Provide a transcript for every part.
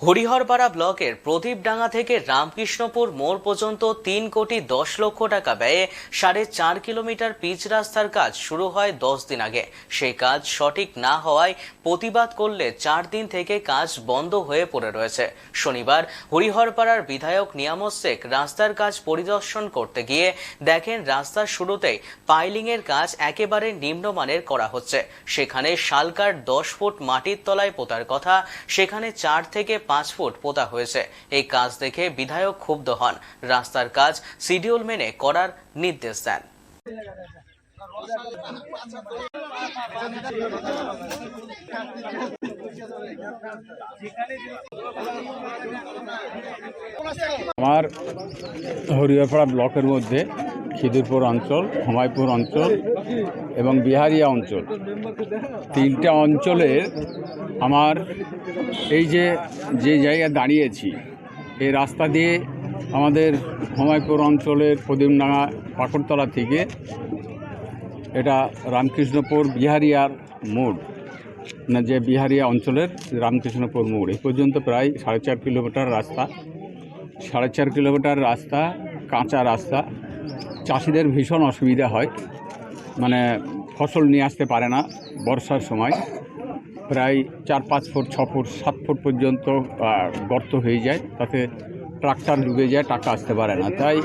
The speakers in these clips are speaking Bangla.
হরিহরপাড়া ব্লকের প্রদীপডাঙ্গা থেকে রামকৃষ্ণপুর মোড় পর্যন্ত তিন কোটি দশ লক্ষ টাকা ব্যয়ে সাড়ে চার কিলোমিটার পিচ রাস্তার কাজ শুরু হয় দশ দিন আগে। সেই কাজ সঠিক না হওয়ায় প্রতিবাদ করলে চার দিন থেকে কাজ বন্ধ হয়ে পড়ে রয়েছে। শনিবার হরিহরপাড়ার বিধায়ক নিয়ামত শেখ রাস্তার কাজ পরিদর্শন করতে গিয়ে দেখেন রাস্তার শুরুতেই পাইলিংয়ের কাজ একেবারে নিম্নমানের করা হচ্ছে। সেখানে শালকার দশ ফুট মাটির তলায় পোতার কথা, সেখানে চার থেকে পাঁচ ফুট পোতা হয়েছে। এই কাজ দেখে বিধায়ক ক্ষুব্ধ হন। রাস্তার কাজ শিডিউল মেনে করার নির্দেশ দেন। আমার হরিয়ারপাড়া ব্লকের মধ্যে খিদিরপুর অঞ্চল, হুমায়পুর অঞ্চল এবং বিহারিয়া অঞ্চল। তিনটা অঞ্চলের আমার এই যে যে জায়গায় দাঁড়িয়েছি, এই রাস্তা দিয়ে আমাদের হুমায়পুর অঞ্চলের প্রদীপডাঙ্গা পাকড়তলা থেকে এটা রামকৃষ্ণপুর বিহারিয়ার মোড়। না, যে বিহারিয়া অঞ্চলের রামকৃষ্ণপুর মোড়। এই পর্যন্ত প্রায় সাড়ে চার কিলোমিটার রাস্তা। সাড়ে চার কিলোমিটার রাস্তা, কাঁচা রাস্তা। চাষিদের ভীষণ অসুবিধা হয়। মানে ফসল নিয়ে আসতে পারে না বর্ষার সময়। প্রায় চার, পাঁচ ফুট, ছ ফুট, সাত ফুট পর্যন্ত গর্ত হয়ে যায়। তাতে ট্রাক্টর ডুবে যায়, টাকা আসতে পারে না। তাই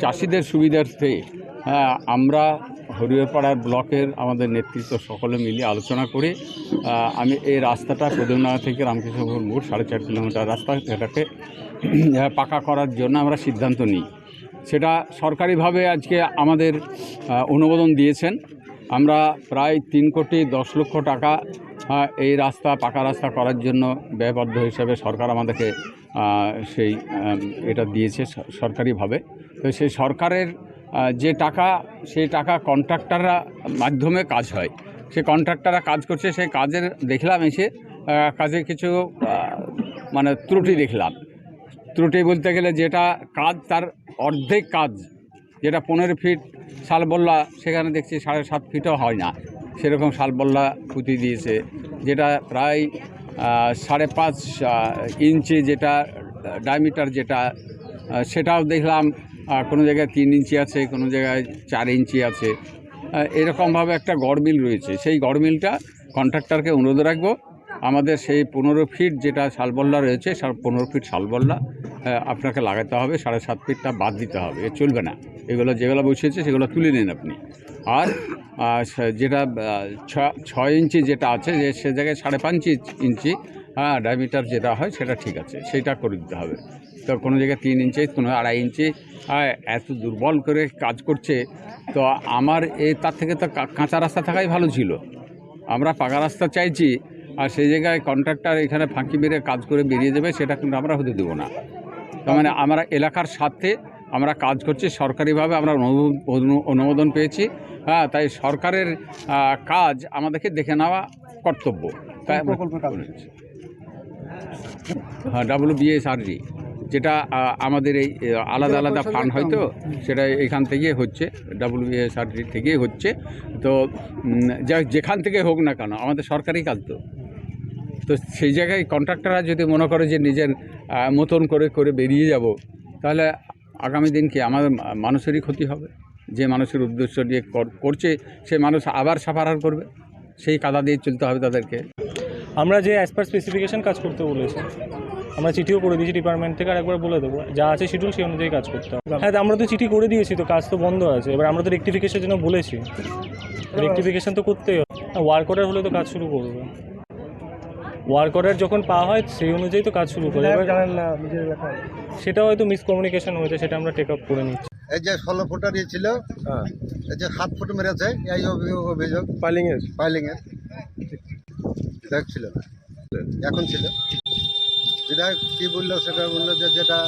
চাষিদের সুবিধার্থে আমরা হরিহরপাড়ার ব্লকের আমাদের নেতৃত্ব সকলে মিলে আলোচনা করে। আমি এই রাস্তাটা প্রদমনগর থেকে রামকৃষ্ণপুর মোড় সাড়ে চার কিলোমিটার রাস্তা, সেটাকে পাকা করার জন্য আমরা সিদ্ধান্ত নিই। সেটা সরকারিভাবে আজকে আমাদের অনুমোদন দিয়েছেন। আমরা প্রায় তিন কোটি দশ লক্ষ টাকা এই রাস্তা, পাকা রাস্তা করার জন্য ব্যয়বদ্ধ হিসেবে সরকার আমাদেরকে সেই এটা দিয়েছে সরকারিভাবে। তো সেই সরকারের যে টাকা, সেই টাকা কন্ট্রাক্টাররা মাধ্যমে কাজ হয়। সে কন্ট্রাক্টাররা কাজ করছে, সেই কাজের দেখলাম এসে কাজে কিছু মানে ত্রুটি দেখলাম। ত্রুটি বলতে গেলে যেটা কাজ তার অর্ধেক কাজ। যেটা পনেরো ফিট শালবল্লা সেখানে দেখছি সাড়ে সাত ফিটও হয় না। সেরকম শালবল্লা পুঁতি দিয়েছে, যেটা প্রায় সাড়ে পাঁচ ইঞ্চি যেটা ডায়মিটার যেটা সেটাও দেখলাম কোনো জায়গায় তিন ইঞ্চি আছে, কোনো জায়গায় চার ইঞ্চি আছে। এরকমভাবে একটা গড়মিল রয়েছে। সেই গড়মিলটা কন্ট্রাক্টরকে অনুরোধ রাখব আমাদের সেই পনেরো ফিট যেটা শালবল্লা রয়েছে পনেরো ফিট শালবল্লা আপনাকে লাগাতে হবে সাড়ে সাত ফিটটা বাদ দিতে হবে এ চলবে না। এগুলো যেগুলো বসিয়েছে সেগুলো তুলে নিন আপনি। আর যেটা ছ- ছয় ইঞ্চি যেটা আছে যে সে জায়গায় সাড়ে পাঁচ ইঞ্চি হ্যাঁ ডায়ামিটার যেটা হয় সেটা ঠিক আছে সেটা করে দিতে হবে। তো কোনো জায়গায় তিন ইঞ্চি কোনো আড়াই ইঞ্চি হ্যাঁ, এত দুর্বল করে কাজ করছে তো আমার এই তার থেকে তো কাঁচা রাস্তা থাকাই ভালো ছিল। আমরা পাকা রাস্তা চাইছি আর সেই জায়গায় কন্ট্রাক্টর এখানে ফাঁকি মেরে কাজ করে বেরিয়ে যাবে সেটা কিন্তু আমরা হতে দেবো না। তার মানে আমরা এলাকার স্বার্থে আমরা কাজ করছি সরকারিভাবে আমরা অনু- অনু- অনুমোদন পেয়েছি। হ্যাঁ তাই সরকারের কাজ আমাদেরকে দেখে নেওয়া কর্তব্য। তাই। হ্যাঁ ডাব্লিউ বিএসআরজি যেটা আমাদের এই আলাদা আলাদা ফান্ড হয়তো সেটা এখান থেকে হচ্ছে ডাব্লিউ বিএসআরজি থেকেই হচ্ছে। তো যেখান থেকে হোক না কেন আমাদের সরকারি কাজ তো। তো সেই জায়গায় কন্ট্রাক্টররা যদি মনে করে যে নিজের মতন করে করে বেরিয়ে যাব তাহলে আগামী দিন কি আমাদের মানুষেরই ক্ষতি হবে? যে মানুষের উদ্দেশ্য নিয়ে কর- করছে সে মানুষ আবার সাফারার করবে? সেই কাদা দিয়ে চলতে হবে তাদেরকে। আমরা যে অ্যাজ পার স্পেসিফিকেশন কাজ করতে বলেছি আমরা চিঠিও করে দিয়েছি ডিপার্টমেন্ট থেকে আর একবার বলে দেবো যা আছে শিডিউল সেই অনুযায়ী কাজ করতে হবে। হ্যাঁ তো আমরা তো চিঠি করে দিয়েছি তো কাজ তো বন্ধ আছে এবার আমরা তো রেক্টিফিকেশনের জন্য বলেছি। রেক্টিফিকেশন তো করতেই হবে। ওয়ার্ক অর্ডার হলে তো কাজ শুরু করবে। ওয়ার্ক অর্ডার যখন পাওয়া হয় সেই অনুযায়ী তো কাজ শুরু করে। এবার জানেন না সেটা হয়তো মিসকমিউনিকেশন হয়েছে সেটা আমরা টেক আপ করে নিচ্ছি। এই যে ষোলো ফুটার ইয়ে ছিল এই যে সাত ফুট মেরেছে এই অভি- অভিযোগ। পাইলিং এর। বিধায়ক ছিল না। এখন ছিল। বিধায়ক কি বলল সেটা বলল যে যেটা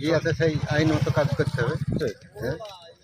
ই আছে সেই আইন মতো কাজ করতে হবে। হ্যাঁ।